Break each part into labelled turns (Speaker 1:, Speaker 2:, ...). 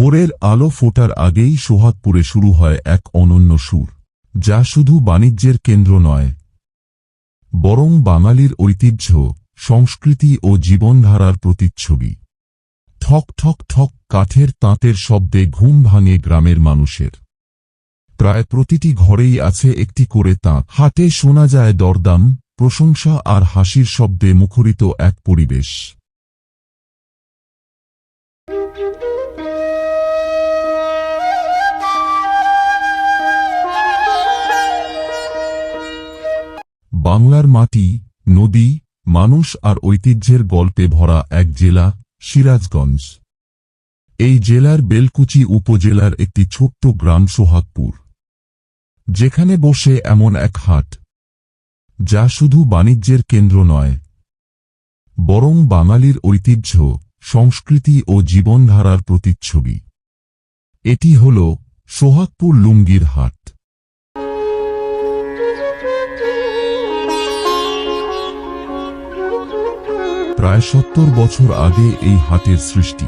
Speaker 1: ভোরের আলো ফোটার আগেই সোহাগপুরে শুরু হয় এক অনন্য সুর, যা শুধু বাণিজ্যের কেন্দ্র নয়, বরং বাঙালির ঐতিহ্য, সংস্কৃতি ও জীবনধারার প্রতিচ্ছবি। ঠক ঠক ঠক কাঠের তাঁতের শব্দে ঘুম ভাঙে গ্রামের মানুষের। প্রায় প্রতিটি ঘরেই আছে একটি করে তাঁত। হাটে শোনা যায় দরদাম, প্রশংসা আর হাসির শব্দে মুখরিত এক পরিবেশ। বাংলার মাটি, নদী, মানুষ আর ঐতিহ্যের গল্পে ভরা এক জেলা, সিরাজগঞ্জ। এই জেলার বেলকুচি উপজেলার একটি ছোট্ট গ্রাম সোহাগপুর। যেখানে বসে এমন এক হাট, যা শুধু বাণিজ্যের কেন্দ্র নয়, বরং বাঙালির ঐতিহ্য, সংস্কৃতি ও জীবনধারার প্রতিচ্ছবি। এটি হল সোহাগপুর লুঙ্গির হাট। প্রায় সত্তর বছর আগে এই হাটের সৃষ্টি।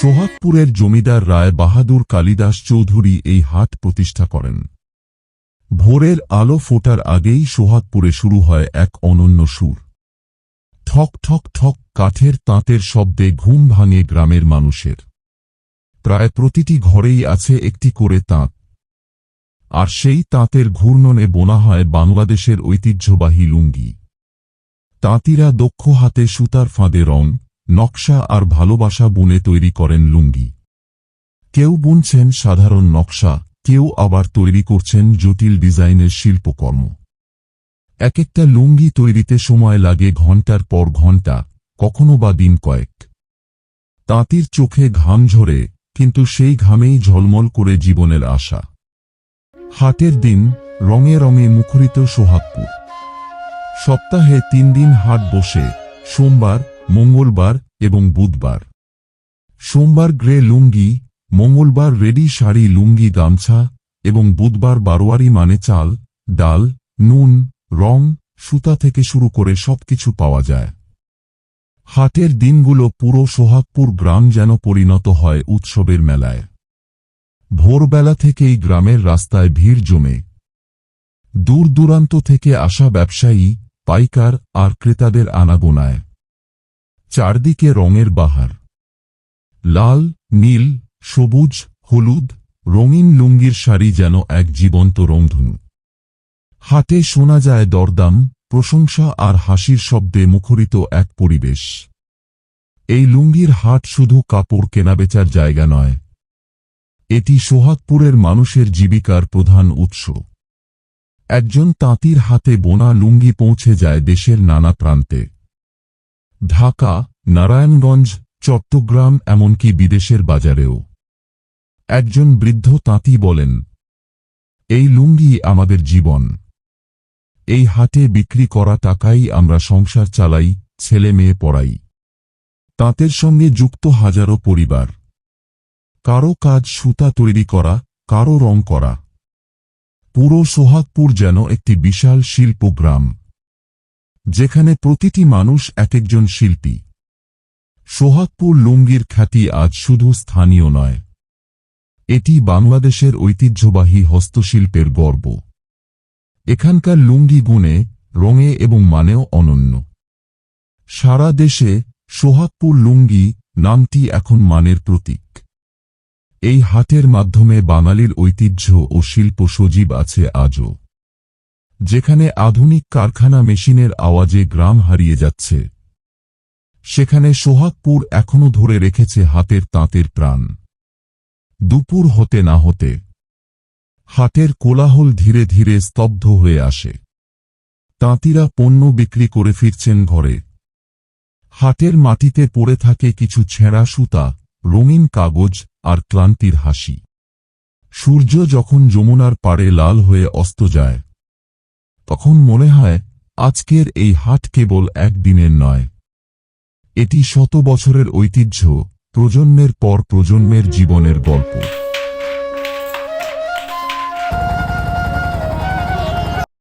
Speaker 1: সোহাগপুরের জমিদার রায় বাহাদুর কালিদাস চৌধুরী এই হাট প্রতিষ্ঠা করেন। ভোরের আলো ফোটার আগেই সোহাগপুরে শুরু হয় এক অনন্য সুর। ঠক ঠক ঠক কাঠের তাঁতের শব্দে ঘুম ভাঙে গ্রামের মানুষের। প্রায় প্রতিটি ঘরেই আছে একটি করে তাঁত। আর সেই তাঁতের ঘূর্ণনে বোনা হয় বাংলাদেশের ঐতিহ্যবাহী লুঙ্গি। তাঁতিরা দক্ষ হাতে সুতার ফাঁদে রং, নকশা আর ভালোবাসা বুনে তৈরি করেন লুঙ্গি। কেউ বুনছেন সাধারণ নকশা, কেউ আবার তৈরি করছেন জটিল ডিজাইনের শিল্পকর্ম। এক একটা লুঙ্গি তৈরিতে সময় লাগে ঘণ্টার পর ঘণ্টা কখনো বা দিন কয়েক। তাঁতির চোখে ঘাম ঝরে, কিন্তু সেই ঘামেই ঝলমল করে জীবনের আশা। হাটের দিন রঙে রঙে মুখরিত সোহাগপুর। সপ্তাহে তিন দিন হাট বসে, সোমবার, মঙ্গলবার এবং বুধবার। সোমবার গ্রে লুঙ্গি, মঙ্গলবার রেডি শাড়ি লুঙ্গি গামছা এবং বুধবার বারোয়ারি মানে চাল, ডাল, নুন, রং, সুতা থেকে শুরু করে সবকিছু পাওয়া যায়। হাটের দিনগুলো পুরো সোহাগপুর গ্রাম যেন পরিণত হয় উৎসবের মেলায়। ভোরবেলা থেকেই গ্রামের রাস্তায় ভিড় জমে। দূর দূরান্ত থেকে আসা ব্যবসায়ী পাইকার আর ক্রেতাদের আনাগোনায়। চারদিকে রঙের বাহার। লাল, নীল, সবুজ, হলুদ, রঙিন লুঙ্গির শাড়ি যেন এক জীবন্ত রংধনু। হাটে শোনা যায় দরদাম, প্রশংসা আর হাসির শব্দে মুখরিত এক পরিবেশ। এই লুঙ্গির হাট শুধু কাপড় কেনাবেচার জায়গা নয়, এটি সোহাগপুরের মানুষের জীবিকার প্রধান উৎস। একজন তাঁতির হাতে বোনা লুঙ্গি পৌঁছে যায় দেশের নানা প্রান্তে। ঢাকা, নারায়ণগঞ্জ, চট্টগ্রাম এমনকি বিদেশের বাজারেও। একজন বৃদ্ধ তাঁতি বলেন, এই লুঙ্গি আমাদের জীবন। এই হাটে বিক্রি করা টাকাই আমরা সংসার চালাই, ছেলে মেয়ে পড়াই। তাঁতের সঙ্গে যুক্ত হাজারো পরিবার। কারও কাজ সুতা তৈরি করা, কারও রং করা। পুরো সোহাগপুর যেন একটি বিশাল শিল্পগ্রাম, যেখানে প্রতিটি মানুষ এক একজন শিল্পী। সোহাগপুর লুঙ্গির খ্যাতি আজ শুধু স্থানীয় নয়, এটি বাংলাদেশের ঐতিহ্যবাহী হস্তশিল্পের গর্ব। এখানকার লুঙ্গি গুণে, রঙে এবং মানেও অনন্য। সারা দেশে সোহাগপুর লুঙ্গি নামটি এখন মানের প্রতীক। এই হাটের মাধ্যমে বাঙালির ঐতিহ্য ও শিল্প সজীব আছে আজও। যেখানে আধুনিক কারখানা মেশিনের আওয়াজে গ্রাম হারিয়ে যাচ্ছে। সেখানে সোহাগপুর এখনও ধরে রেখেছে হাতের তাঁতের প্রাণ। দুপুর হতে না হতে, হাটের কোলাহল ধীরে ধীরে স্তব্ধ হয়ে আসে। তাঁতিরা পণ্য বিক্রি করে ফিরছেন ঘরে। হাটের মাটিতে পড়ে থাকে কিছু ছেঁড়া সুতা রঙিন কাগজ আর ক্লান্তির হাসি। সূর্য যখন যমুনার পাড়ে লাল হয়ে অস্ত যায়, তখন মনে হয় আজকের এই হাট কেবল একদিনের নয়। এটি শত বছরের ঐতিহ্য, প্রজন্মের পর প্রজন্মের জীবনের গল্প।